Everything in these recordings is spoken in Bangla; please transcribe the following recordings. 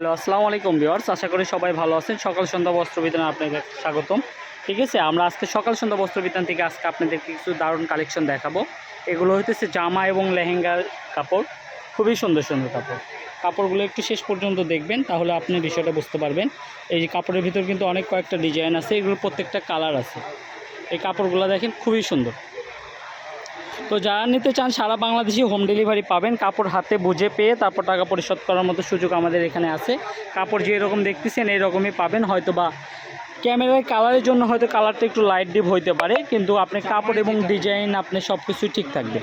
হ্যালো, আসসালামু আলাইকুম ভিউয়ার্স। আশা করি সবাই ভালো আছেন। সকাল সন্ধ্যা বস্ত্র বিতানে আপনাদের স্বাগতম। ঠিক আছে, আমরা আজকে সকাল সন্ধ্যা বস্ত্র বিতান থেকে আজকে আপনাদের কিছু দারুণ কালেকশন দেখাবো। এগুলো হইতেছে জামা এবং লেহেঙ্গার কাপড়। খুবই সুন্দর সুন্দর কাপড়। কাপড়গুলো একটু শেষ পর্যন্ত দেখবেন, তাহলে আপনি বিষয়টা বুঝতে পারবেন। এই যে কাপড়ের ভিতর কিন্তু অনেক কয়েকটা ডিজাইন আছে এগুলো প্রত্যেকটা কালার আছে। এই কাপড়গুলো দেখেন, খুবই সুন্দর। তো যারা নিতে চান, সারা বাংলাদেশে হোম ডেলিভারি পাবেন। কাপড় হাতে বুঝে পেয়ে তারপর টাকা পরিশোধ করার মতো সুযোগ আমাদের এখানে আছে। কাপড় যেরকম দেখতেছেন, এরকমই পাবেন। হয়তো বা ক্যামেরায় কালারের জন্য হয়তো কালারটা একটু লাইট ডিপ হইতে পারে, কিন্তু আপনি কাপড় এবং ডিজাইন আপনি সব কিছুই ঠিক থাকবে।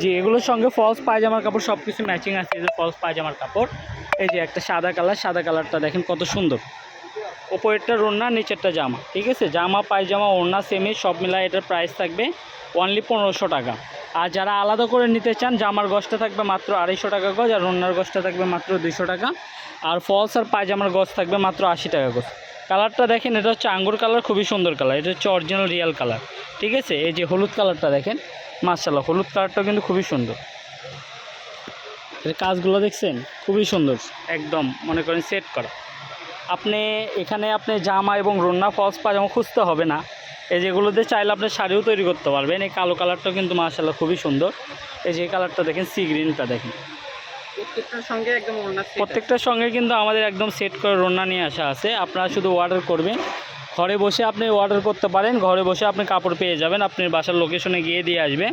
জি, এগুলোর সঙ্গে ফলস পায়জামার কাপড় সব কিছু ম্যাচিং আছে যে ফলস পায়জামার কাপড়। এই যে একটা সাদা কালার সাদা কালারটা দেখেন কত সুন্দর। ওপরেরটা রোনা নিচেরটা জামা, ঠিক আছে? জামা, পায়জামা, ওড়না সেমি সব মিলায় এটার প্রাইস থাকবে অনলি পনেরোশো টাকা। আর যারা আলাদা করে নিতে চান, জামার গজটা থাকবে মাত্র আড়াইশো টাকা গজ আর ওড়নার গজটা থাকবে মাত্র দুইশো টাকা। আর ফলস আর পায়জামার গজ থাকবে মাত্র আশি টাকা গজ। কালারটা দেখেন, এটা হচ্ছে আঙ্গুর কালার, খুবই সুন্দর কালার। এটা হচ্ছে অরিজিনাল রিয়াল কালার, ঠিক আছে? এই যে হলুদ কালারটা দেখেন মার্শাল্লাহ হলুদ কালারটা কিন্তু খুবই সুন্দর। এর কাজগুলো দেখছেন? খুবই সুন্দর। একদম, মনে করেন সেট করা। আপনি এখানে আপনি জামা এবং রন্না ফলস পাজামা খুঁজতে হবে না। এই যেগুলোতে চাইলে আপনি শাড়িও তৈরি করতে পারবেন। এই কালো কালারটাও কিন্তু মার্শাল্লাহ খুবই সুন্দর। এই যে কালারটা দেখেন সি গ্রিনটা দেখেন। প্রত্যেকটার সঙ্গে একদম। প্রত্যেকটার সঙ্গে কিন্তু আমাদের একদম সেট করে রন্না নিয়ে আসা আছে। আপনারা শুধু অর্ডার করবেন। ঘরে বসে আপনি অর্ডার করতে পারেন। ঘরে বসে আপনি কাপড় পেয়ে যাবেন। আপনি বাসার লোকেশনে গিয়ে দিয়ে আসবে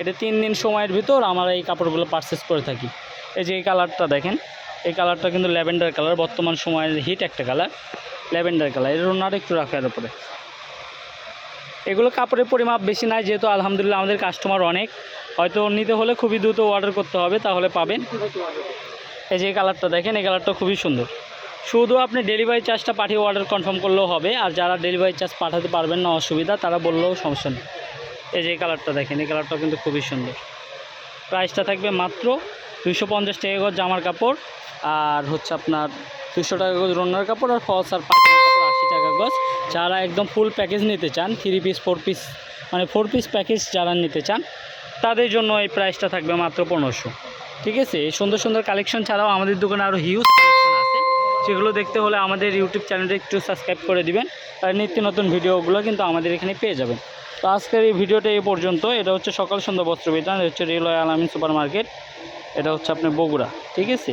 এটা তিন দিন সময়ের ভিতর আমরা এই কাপড়গুলো পারচেস করে থাকি। এই যে এই কালারটা দেখেন। এই কালারটা কিন্তু ল্যাভেন্ডার কালার, বর্তমান সময়ের হিট একটা কালার, ল্যাভেন্ডার কালার। এর রন্নাটা একটু রাখার উপরে। এগুলো কাপড়ের পরিমাপ বেশি নাই, যেহেতু আলহামদুলিল্লাহ আমাদের কাস্টমার অনেক। হয়তো নিতে হলে খুবই দ্রুত অর্ডার করতে হবে, তাহলে পাবেন। এই যে কালারটা দেখেন, এই কালারটা খুবই সুন্দর। শুধু আপনি ডেলিভারি চার্জটা পাঠিয়ে অর্ডার কনফার্ম করলেও হবে, আর যারা ডেলিভারি চার্জ পাঠাতে পারবেন না অসুবিধা, তারা বললেও সমস্যা নেই। এই যে কালারটা দেখেন, এই কালারটা কিন্তু খুবই সুন্দর। প্রাইসটা থাকবে মাত্র দুইশো পঞ্চাশ টাকা জামার কাপড়। আর হচ্ছে আপনার দুশো টাকা গজ রন্নার কাপড় আর ফলস আর পাজামার কাপড়, আশি টাকা গজ। যারা একদম ফুল প্যাকেজ নিতে চান থ্রি পিস ফোর পিস মানে ফোর পিস প্যাকেজ যারা নিতে চান, তাদের জন্য এই প্রাইসটা থাকবে মাত্র পনেরোশো। ঠিক আছে? এই সুন্দর সুন্দর কালেকশন ছাড়াও আমাদের দোকানে আরও হিউজ কালেকশন আছে। সেগুলো দেখতে হলে আমাদের ইউটিউব চ্যানেলটা একটু সাবস্ক্রাইব করে দিবেন। আর নিত্য নতুন ভিডিওগুলো কিন্তু আমাদের এখানে পেয়ে যাবেন। তো আজকের এই ভিডিওটা এই পর্যন্ত। এটা হচ্ছে সকাল সন্ধ্যা বস্ত্র বিতান এটা হচ্ছে রেলওয়ে আলামিন সুপার মার্কেট এটা হচ্ছে আপনার বগুড়া। ঠিক আছে?